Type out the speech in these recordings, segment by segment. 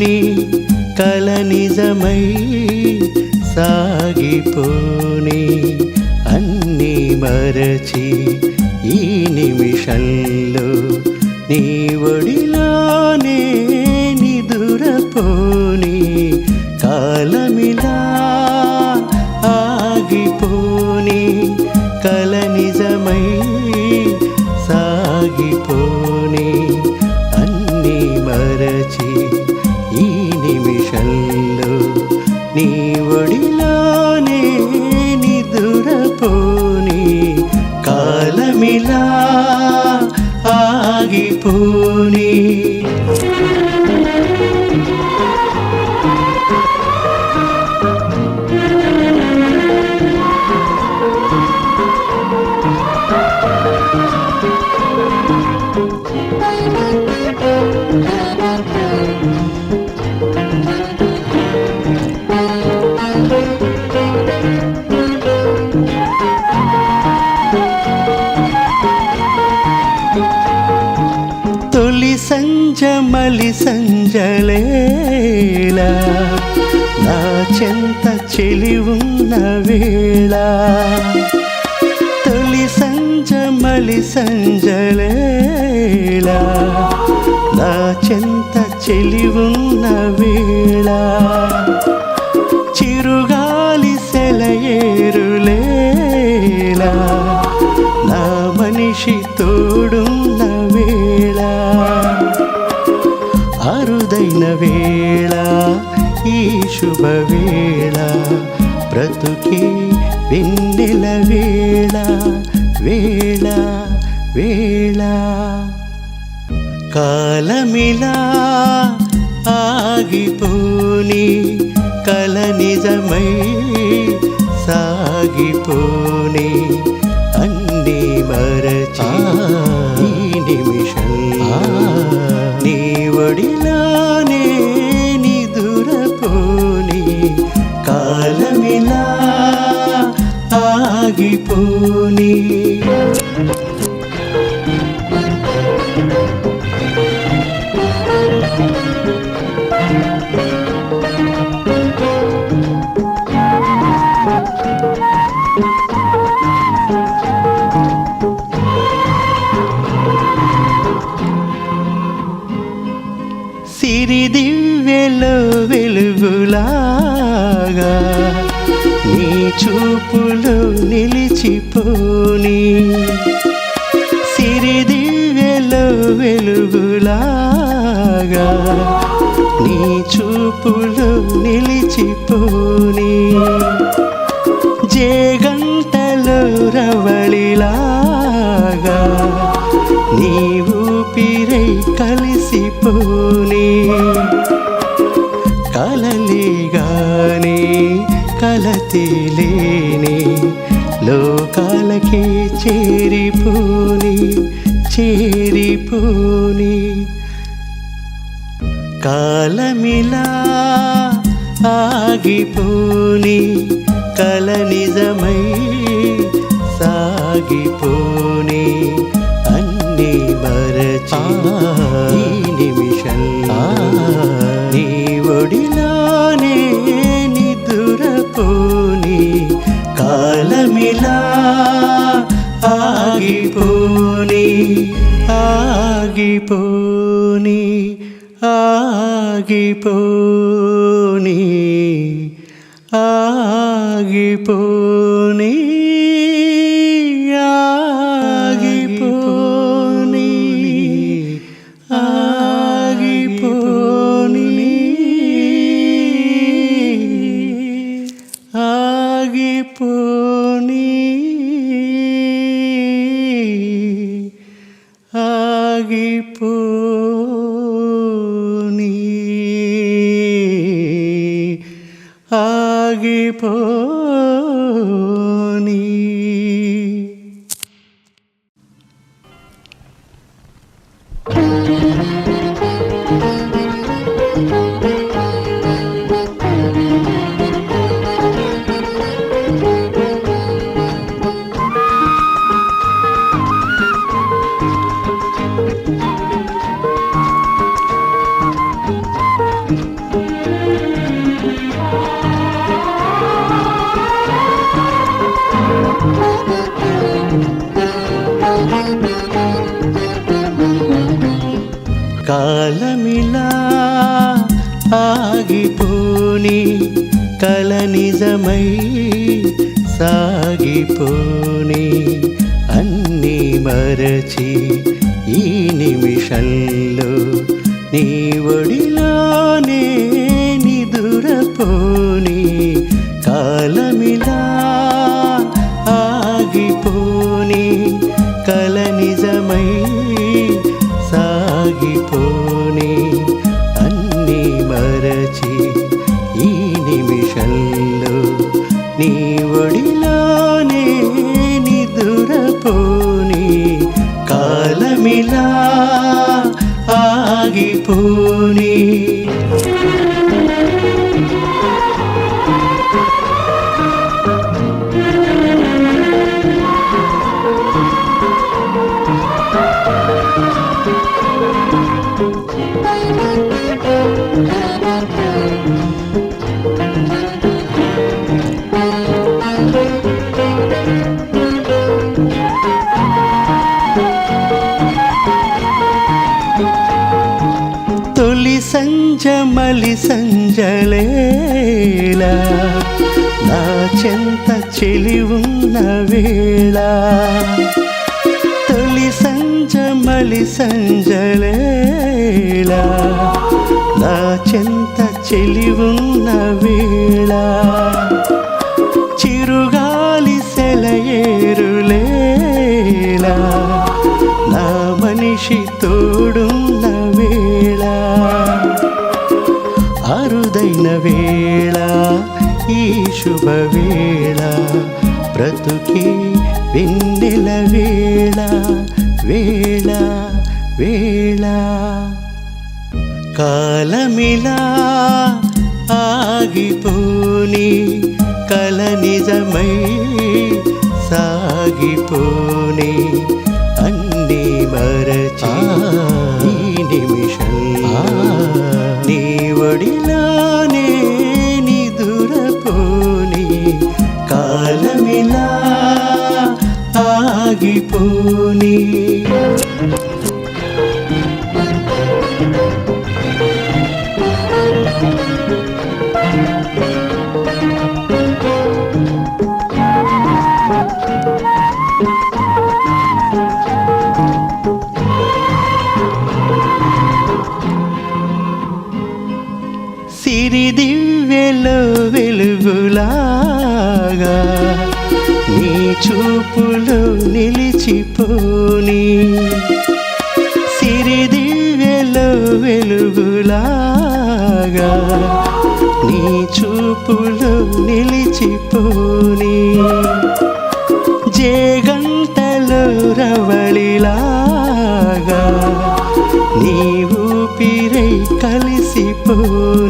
నీ కల నిజమై సాగిపోని అన్నీ మరచి ఈ నిమిషంలో నీ ఒడిలో Mm-hmm. చెలివున్న వేళ తొలి సంజ మలి సంజలేల నా చెంత చెలివున్న వేళ చిరుగాలి సెలయేరులేళ నా మనిషి తోడున్న వేళ అరుదైన వేళ ఈ శుభ వేళ బ్రతుకి వెన్నెల వేళ వేళ వేళ. కాలమిలా ఆగిపోని కల నిజమై సాగిపోని అన్నీ మరచి నిమిషం ఆగిపోని సిరి దివ్యలో వెలుగులాగా చూపులు నిలిచిపోని సిరిదివ్యలో వెలుగులాగా నీ చూపులు నిలిచిపోని కలతీలేని లోకాలకి చేరిపోని చేరిపోని. కాలమిలా ఆగిపోని కల నిజమై సాగిపోని అన్ని మరచి പോനി ആകിപ്പോനി ആകിപ്പോനീ people. కాలమిలా ఆగిపోని కల నిజమై సాగిపోని అన్నీ మరచి ఈ నిమిషంలో నీ ఒడిలో నా చెంత చెలి ఉన్న వేళ. తొలి సంజ మలి సంజలేల నా చెంత చెలి ఉన్న వేళ. చిరుగాలి సెలయేరులేలా నా మనిషి తోడున్న అరుదైన వేళ ఈ శుభ వేళ బ్రతుకి వెన్నెల వేళ వేళ వేళ. కాలమిలా ఆగిపోని కల నిజమై సాగిపోని అన్నీ మరచి నిమిషం సిరి దివ్యలో వెలుగులాగా నీ చూపులో నిలిచిపోని సిరిదివ్యలో వెలుగులాగా నీ చూపులో నిలిచిపోని జేగంటలో రవళిలాగా నీ ఊపిరై కలిసిపోని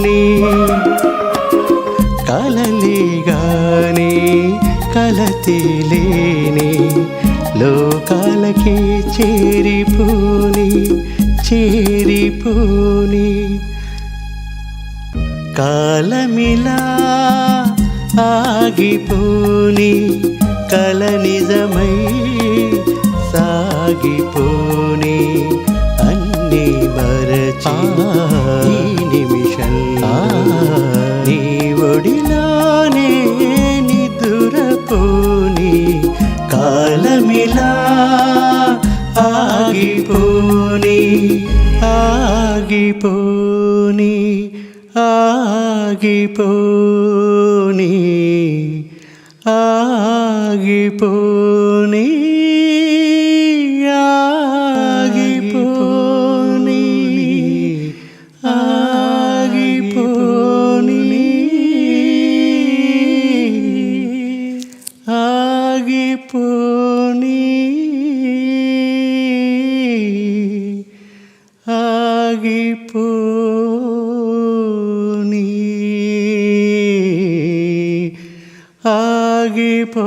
కలతేలేని లోకాలకి చేరిపోని చేరిపోని. కాలమిలా ఆగిపోని కల నిజమై సాగిపోని అన్నీ మరచి నిమిషం. నీ ఒడిలోనే ఆగిపోని ఆగిపోని ఆగిపో ಸಾಗಿ ಪೋ